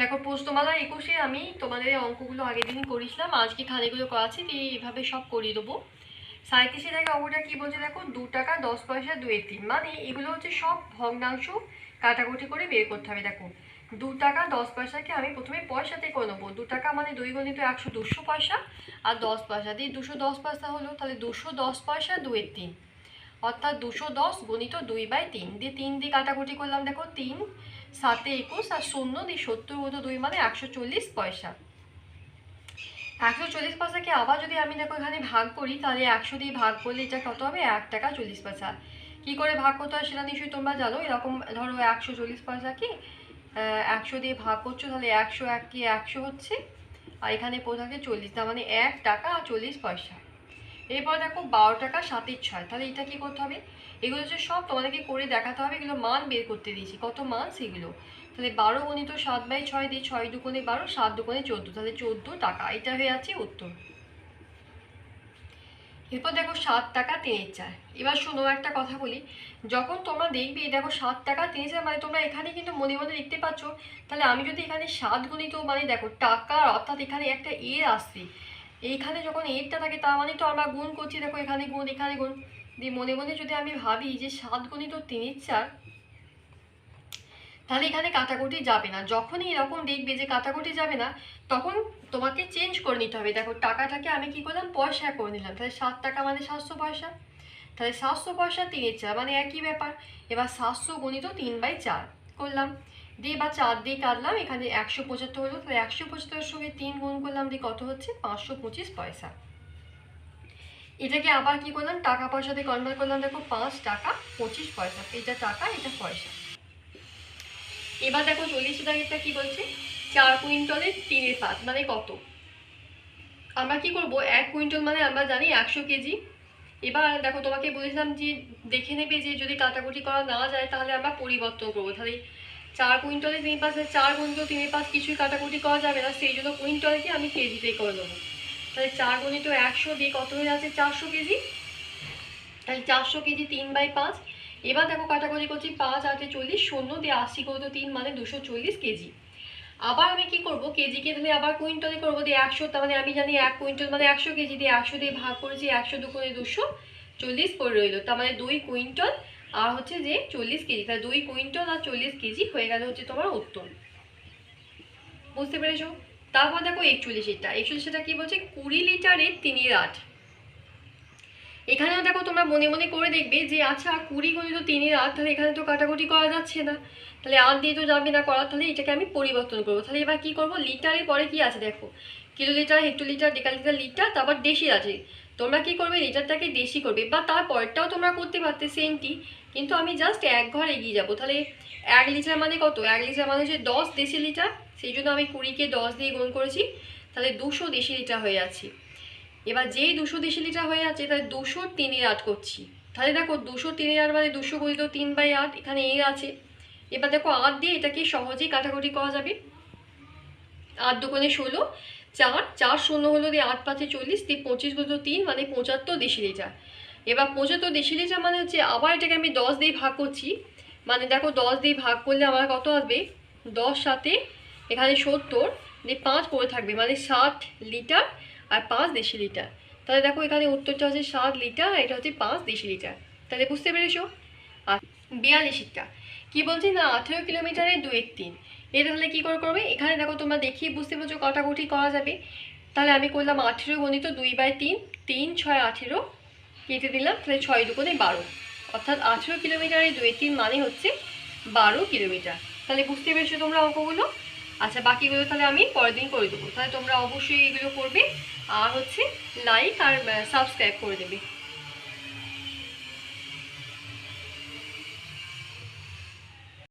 দেখো, পোস্তমালা একুশে আমি তোমাদের অঙ্কগুলো আগের দিন করেছিলাম আজকে খানিগুলো করাচ্ছি, দিয়ে এইভাবে সব করিয়ে দেবো। সাঁত্রিশে থেকে অঙ্কটা কী বলছে দেখো, দু টাকা দশ পয়সা দুই তিন। মানে এগুলো হচ্ছে সব ভগ্নাংশ কাটাকুটি করে বের করতে হবে, দেখো। দু টাকা দশ পয়সাকে আমি প্রথমে পয়সাতে করে নেব। দু টাকা মানে দুই গণিত একশো দুশো পয়সা, আর দশ পয়সা। দিয়ে দুশো দশ পয়সা হলো, তাহলে দুশো দশ পয়সা দুয়ের তিন। অর্থাৎ দুশো দশ গণিত দুই বাই তিন দিয়ে তিন দিয়ে কাটাকুটি করলাম, দেখো তিন, সাতে একুশ আর শূন্য দিয়ে সত্তর গত দুই মানে একশো চল্লিশ পয়সা। একশো চল্লিশ পয়সাকে আবার যদি আমি দেখো এখানে ভাগ করি, তাহলে একশো দিয়ে ভাগ করলে এটা কত হবে? এক টাকা চল্লিশ পয়সা। কী করে ভাগ করতে হয় সেটা নিশ্চয়ই তোমরা জানো। এরকম ধরো একশো চল্লিশ পয়সাকে একশো দিয়ে ভাগ করছ, তাহলে একশো এক কি একশো হচ্ছে, আর এখানে থাকে চল্লিশ, তার মানে এক টাকা আর চল্লিশ পয়সা। এরপর দেখো বারো টাকা সাতের ছয়। তাহলে এটা কি করতে হবে? এগুলো হচ্ছে সব তোমাদেরকে করে দেখাতে হবে, এগুলো মান বের করতে দিয়েছি। কত মান? সেগুলো। তাহলে বারো গণিত সাত বাই ছয় দিয়ে ছয় দুকোণে বারো, সাত দুকোণে চোদ্দ। তাহলে চোদ্দ টাকা। এটা হয়ে যাচ্ছে উত্তর। এরপর দেখো সাত টাকা তিনের চার। এবার শোনো একটা কথা বলি। যখন তোমরা দেখবে দেখো সাত টাকা তিনের চার মানে তোমরা এখানে কিন্তু মনে মনে দেখতে পাচ্ছ তাহলে আমি যদি এখানে সাত গণিত মানে দেখো টাকা অর্থাৎ এখানে একটা এর আসছে এইখানে যখন এরটা থাকে, তার মানে তো আমরা গুণ করছি। দেখো, এখানে গুণ এখানে গুণ। দিয়ে মনে মনে যদি আমি ভাবি যে সাত গণিত তিনের চার, তাহলে এখানে কাটাকুটি যাবে না। যখনই এরকম দেখবে যে কাটাকুটি যাবে না, তখন তোমাকে চেঞ্জ করে নিতে হবে। দেখো, টাকাটাকে আমি কি করলাম? পয়সা করে নিলাম। তাহলে সাত টাকা মানে সাতশো পয়সা। তাহলে সাতশো পয়সা তিনের চার মানে একই ব্যাপার। এবার সাতশো গণিত তিন বাই চার করলাম। দিয়ে বা চার দিয়ে কাটলাম, এখানে একশো পঁচাত্তর হলো, তাহলে একশো পঁচাত্তরের সঙ্গে তিন গুণ করলাম দিয়ে কত হচ্ছে? পাঁচশো পঁচিশ পয়সা। এটাকে আবার কি করলাম? টাকা পয়সা দিয়ে কনভার্ট করলাম, দেখো পাঁচ টাকা পঁচিশ পয়সা। এটা টাকা, এটা পয়সা। এবার দেখো চল্লিশ টাকাটা কি বলছে? চার কুইন্টলের তিনের পাঁচ মানে কত? আমরা কি করব? এক কুইন্টাল মানে আমরা জানি একশো কেজি। এবার দেখো তোমাকে বলেছিলাম যে দেখে নেবে যে যদি কাটাকুটি করা না যায় তাহলে আমরা পরিবর্তন করব। তাহলে চার কুইন্টলে তিন পাঁচ চার কুইন্টাল তিন পাঁচ কিছুই কাটাকুটি করা যাবে না, সেই জন্য কুইন্টলকে আমি কেজিতে করে নেব তাহলে চার গণিত একশো দিয়ে কত হয়ে যাচ্ছে চারশো কেজি? তাহলে চারশো কেজি তিন বাই পাঁচ। এবার দেখো কাটাকুটি করছি পাঁচ আটে চল্লিশ, শূন্য দিয়ে আশি করে তো তিন মানে দুশো চল্লিশ কেজি। আবার আমি কি করব? কেজিকে তাহলে আবার কুইন্টলে করব দিয়ে একশো, তার মানে আমি জানি এক কুইন্টাল মানে একশো কেজি দিয়ে একশো দিয়ে ভাগ করেছি একশো দুগুণে দুশো চল্লিশ করে রইল। তার মানে দুই কুইন্টল আর হচ্ছে যে চল্লিশ কেজি, তাহলে দুই কুইন্টল আর চল্লিশ কেজি হয়ে গেল হচ্ছে তোমার উত্তর। বুঝতে পেরেছ? তারপর দেখো একচল্লিশেরটা। একচল্লিশটা কি বলছে? কুড়ি লিটারের তিনের আট। এখানেও দেখো তোমরা মনে মনে করে দেখবে যে আচ্ছা কুড়ি গুণিত তিনের আট, তাহলে এখানে তো কাটাকুটি করা যাচ্ছে না। তাহলে আট দিয়ে তো যাবে না করা তাহলে এটাকে আমি পরিবর্তন করব। তাহলে এবার কি করব? লিটারের পরে কি আছে দেখো? কিলো লিটার হেক্টো লিটার ডেকা লিটার লিটার তারপর দেশি আছে। তোমরা কি করবে? লিটারটাকে দেশি করবে। বা তার তারপরটাও তোমরা করতে পারতে সেমটি কিন্তু আমি জাস্ট এক ঘর এগিয়ে যাব। তাহলে এক লিটার মানে কত? এক লিটার মানে হচ্ছে দশ দেশি লিটার সেই জন্য আমি কুড়িকে দশ দিয়ে গুণ করেছি। তাহলে দুশো দেশি লিটার হয়ে যাচ্ছে। এবার যেই দুশো দেশি লিটার হয়ে আছে তাহলে দুশো তিনের আট করছি। তাহলে দেখো, দুশো তিনের আট মানে দুশো গণিত তিন বাই আট, এখানে এর আছে। এবার দেখো, আট দিয়ে এটাকে সহজেই কাটাকুটি করা যাবে। আট দোকানে ষোলো চার চার শূন্য হলো দিয়ে আট পাঁচে চল্লিশ, দিয়ে পঁচিশ গত তিন মানে পঁচাত্তর দেশি লিটার এবার পঁচাত্তর দেশি লিটার মানে হচ্ছে আবার এটাকে আমি দশ দিয়ে ভাগ করছি। মানে দেখো দশ দিয়ে ভাগ করলে আমার কত আসবে? দশ সাথে এখানে সত্তর, দিয়ে পাঁচ পড়ে থাকবে মানে ষাট লিটার আর পাঁচ দেশি লিটার তাহলে দেখো এখানে উত্তরটা হচ্ছে সাত লিটার এটা হচ্ছে পাঁচ দেশি লিটার তাহলে বুঝতে পেরেছ? আর বিয়াল্লিশটা কি বলছি না, আঠেরো কিলোমিটারে দুয়ের তিন। এটা তাহলে কী করে করবে? এখানে দেখো তোমরা দেখিয়ে বুঝতে পারছ কাটাকুটি করা যাবে। তাহলে আমি করলাম আঠেরো গণিত দুই বাই তিন তিন ছয় আঠেরো, কেটে দিলাম, তাহলে ছয় দুগুণে বারো। অর্থাৎ আঠেরো কিলোমিটারে দুই তিন মানে হচ্ছে বারো কিলোমিটার। তাহলে বুঝতে পেরেছ তোমরা অঙ্কগুলো? আচ্ছা বাকিগুলো তাহলে আমি পরের দিন করে দেবো। তাহলে তোমরা অবশ্যই এগুলো করবে। আর হচ্ছে লাইক আর সাবস্ক্রাইব করে দেবে।